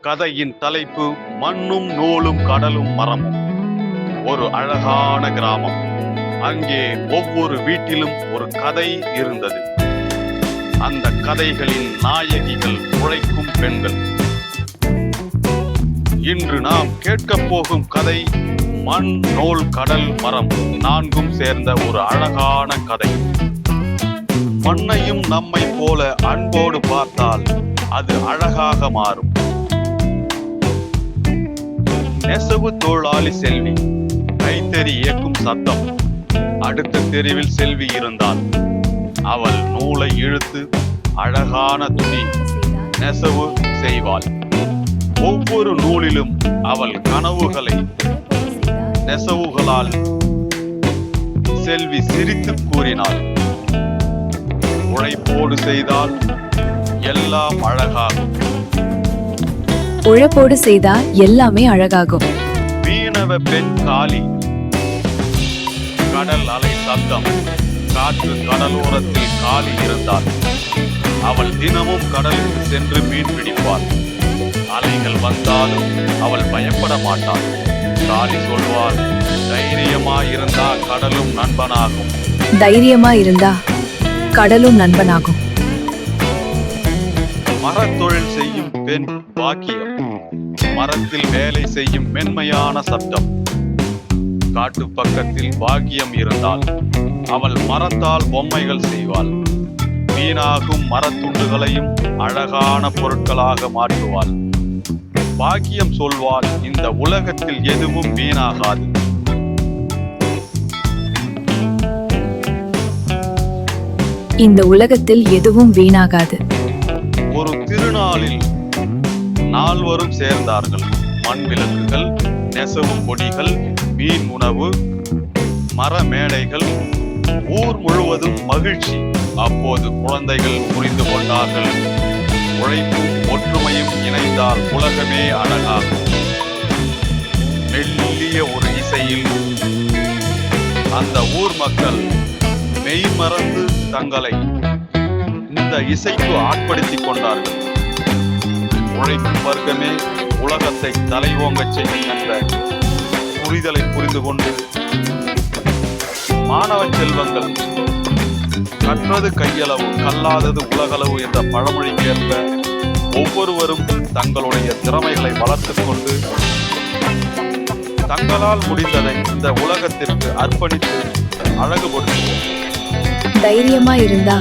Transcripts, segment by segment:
கதையின் தலைப்பு மண்ணும் நூலும் கடலும் மரமும் ஒரு அழகான கிராமம். அங்கே ஒவ்வொரு வீட்டிலும் ஒரு கதை இருந்தது. அந்த கதைகளின் நாயகிகள் உழைக்கும் பெண்கள். இன்று நாம் கேட்கப் போகும் கதை மண் நூல் கடல் மரம் நான்கும் சேர்ந்த ஒரு அழகான கதை. மண்ணையும் நம்மை போல அன்போடு பார்த்தால் அது அழகாக மாறும். நெசவு தொழிலாளி செல்வி. கைத்தறி இயக்கும் சத்தம். அடுத்த தெருவில் செல்வி இருந்தால் அவள் நூலை இழுத்து அழகான துணி நெசவு செய்வாள். ஒவ்வொரு நூலிலும் அவள் கனவுகளை நெசவுகளால் செல்வி சிரித்து கூறினாள். உழைப்போடு செய்தால் எல்லாம் அழகாகும். உழைப்போடு செய்தா எல்லாமே அழகாகும். மீனவ பெண் காளி. கடல் அலை சத்தம். காற்று கடலோரத்தில் காளி இருந்தாள். அவள் தினமும் கடலுக்கு சென்று மீன் பிடிப்பாள். அலைகள் வந்தாலும் அவள் பயப்பட மாட்டாள். காளி சொல்வாள் தைரியமா இருந்தா கடலும் நண்பனாகும். தைரியமா இருந்தா கடலும் நண்பனாகும். மரத்தொழில் செய்யும் பெண் பாக்கியம். மரத்தில் வேலை செய்யும் மென்மையான சப்தம். காட்டு பக்கத்தில் பாக்கியம் இருந்தால் அவள் மரத்தால் பொம்மைகள் செய்வாள். வீணாகும் மரத்துண்டுகளையும் அழகான பொருட்களாக மாற்றுவாள். பாக்கியம் சொல்வாள் இந்த உலகத்தில் எதுவும் வீணாகாது. இந்த உலகத்தில் எதுவும் வீணாகாது. திருநாளில் நால்வரும் சேர்ந்தார்கள். மண் விளக்குகள் நெசவு பொடிகள் மீன் உணவு மர மேடைகள். ஊர் முழுவதும் மகிழ்ச்சி. அப்போது குழந்தைகள் புரிந்து கொண்டார்கள். உழைப்பும் ஒற்றுமையும் இணைந்தால் உலகமே அழகாகும். மெல்லிய ஒரு இசையில் அந்த ஊர் மக்கள் மெய்மறந்து தங்களை இந்த இசைக்கு ஆட்படுத்திக் கொண்டார்கள். உழைக்கும் வர்க்கமே உலகத்தை தலைவோங்கச் செய்யும் என்ற புரிதலை புரிந்து கொண்டு மாணவ செல்வங்கள் கற்றது கையளவு கல்லாதது உலகளவு என்ற பழமொழிக்கேற்ப ஒவ்வொருவரும் தங்களுடைய திறமைகளை வளர்த்துக் கொண்டு தங்களால் முடிந்ததை இந்த உலகத்திற்கு அர்ப்பணித்து அழகுபடுத்துவோம். தைரியமா இருந்தா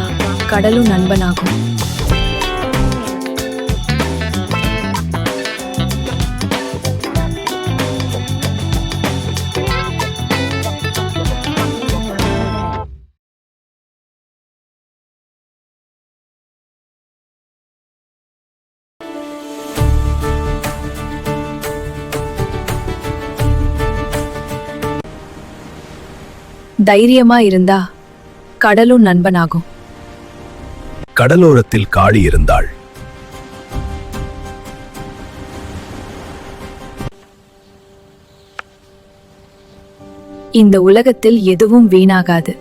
கடலும் நண்பனாகும். தைரியமா இருந்தா கடலும் நண்பனாகும். கடலோரத்தில் காளி இருந்தாள். இந்த உலகத்தில் எதுவும் வீணாகாது.